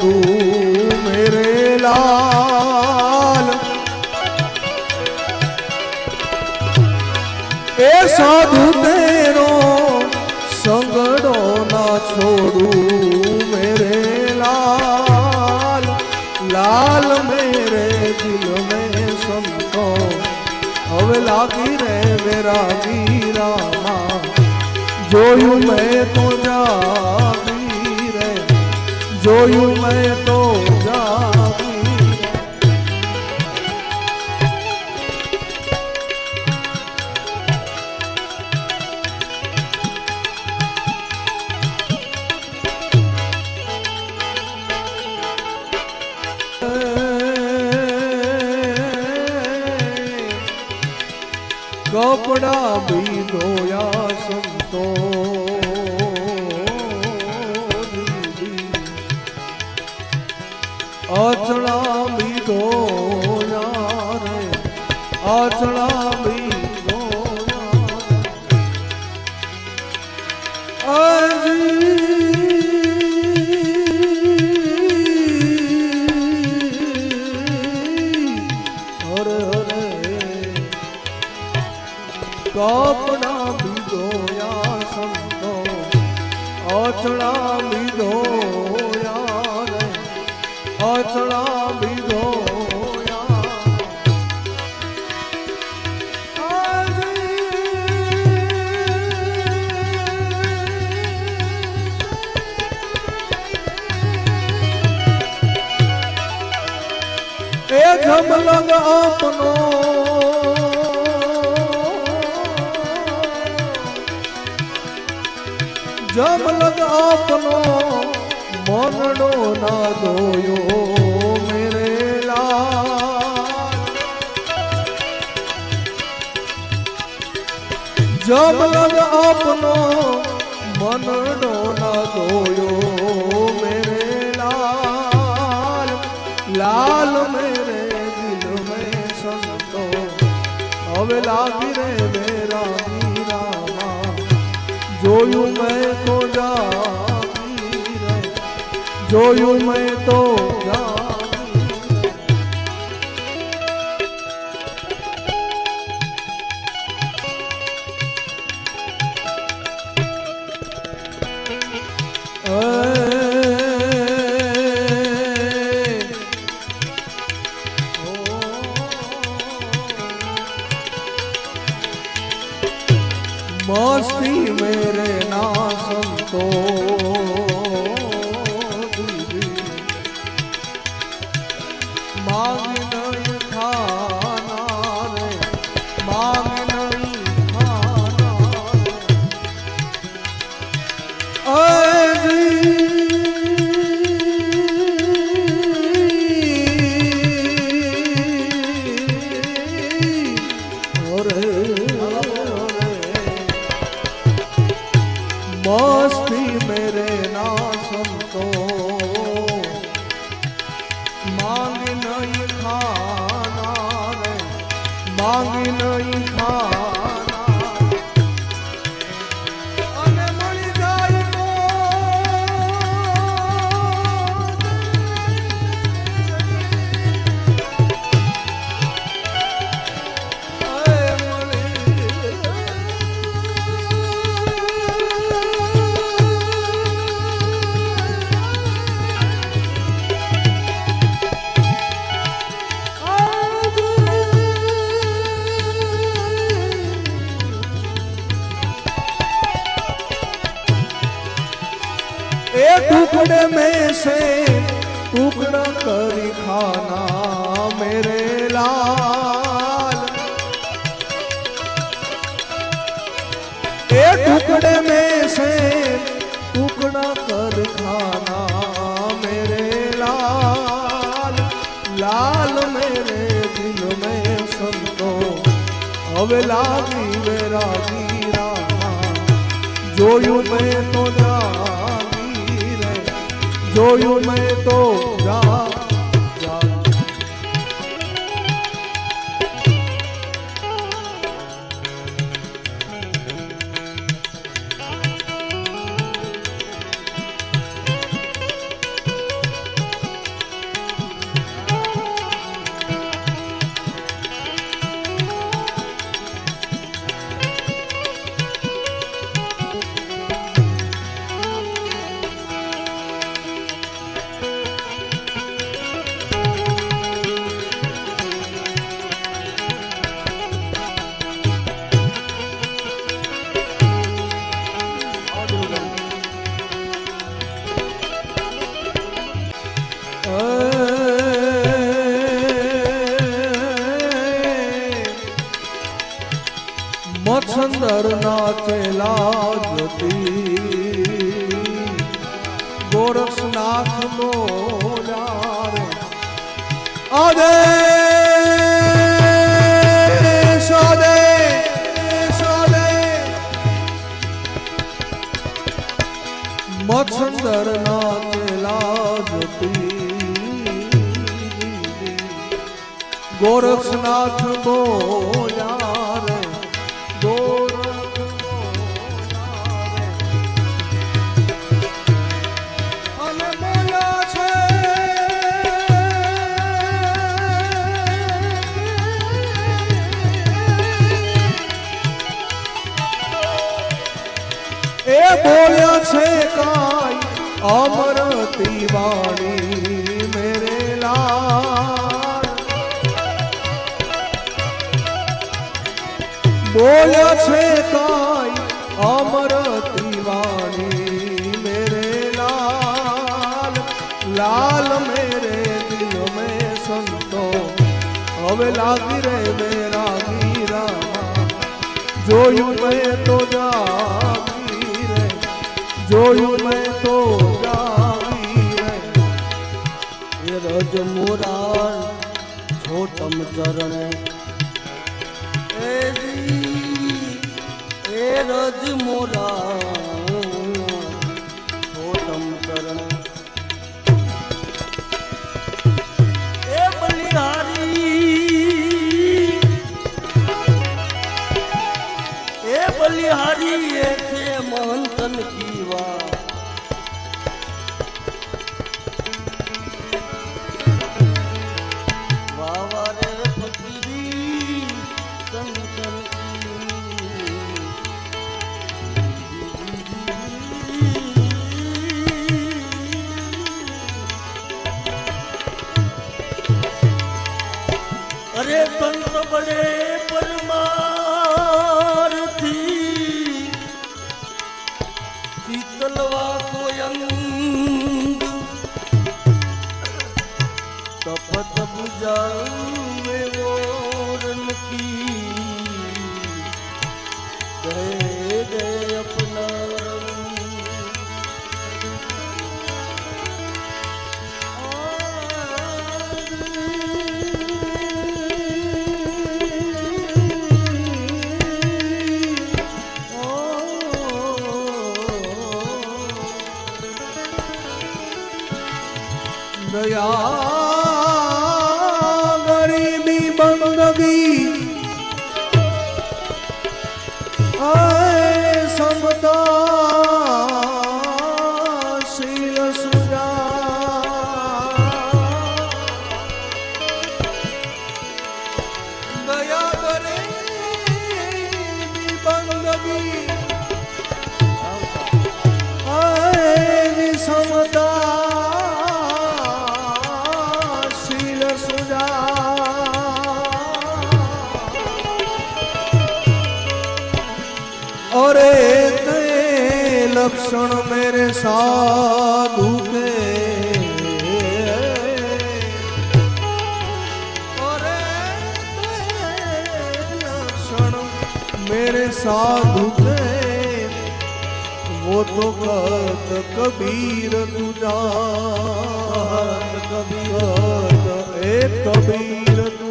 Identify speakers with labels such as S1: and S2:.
S1: છોડું મેરે લાલ એ સાધુ તેરો સંગડો ના છોડું મેરે લાલ લાલ મેરે દિલ में સંતો હવે લાગી રે વેરાગી રામા જોયું મેં તો રે જોયું મેં તો કપડા કપડા બીધોયા સંતો અચળા રે અચળા બીધોયા એ જમલગ આપનો જમલગ આપનો મનડો ના દોયો મેરે લાલ જમલગ આપનો મનડો ના દોયો મેરે લાલ મેરે દિલ में સંતો, હવે લાગી રે મીરામાં જોયું મેં તો જા જોયું મેં તો જાગી મસ્તી મેરે ના સંતો मस्ती मेरे ना टुकड़े में से टुकड़ा करी खाना मेरे लाल ए टुकड़े में से टुकड़ा कर खाना मेरे लाल लाल मेरे दिल में संतो હવે લાગી વેરાગી રામા જોયું મેં તો જાગી રે જોયું મેં તો. જા મચ્છંદર નાચેલા જતી ગોરખનાથ નો અરે સદે સદે. મચ્છંદર નાચેલા જતી ગોરખનાથ બોલા અમરતી વાણી મેરે લાલ બોલ્યા છે કાઈ અમરતી વાણી મેરે લાલ લાલ મેરે દિલ મે સંતો હવે લાગી રે મેરા ગીરા જોયું મેં તો જાગી રે જોયું મેં તો
S2: રજ મોરાર છોટમ ચરણ અરે સંત બને પરમારથી. શીતલવા કોયંગ તપત બુજાવે
S1: लक्षण मेरे साधु के लक्षण मेरे साधु के वो तो कहत कबीर तुझा कबीर ए कबीर तू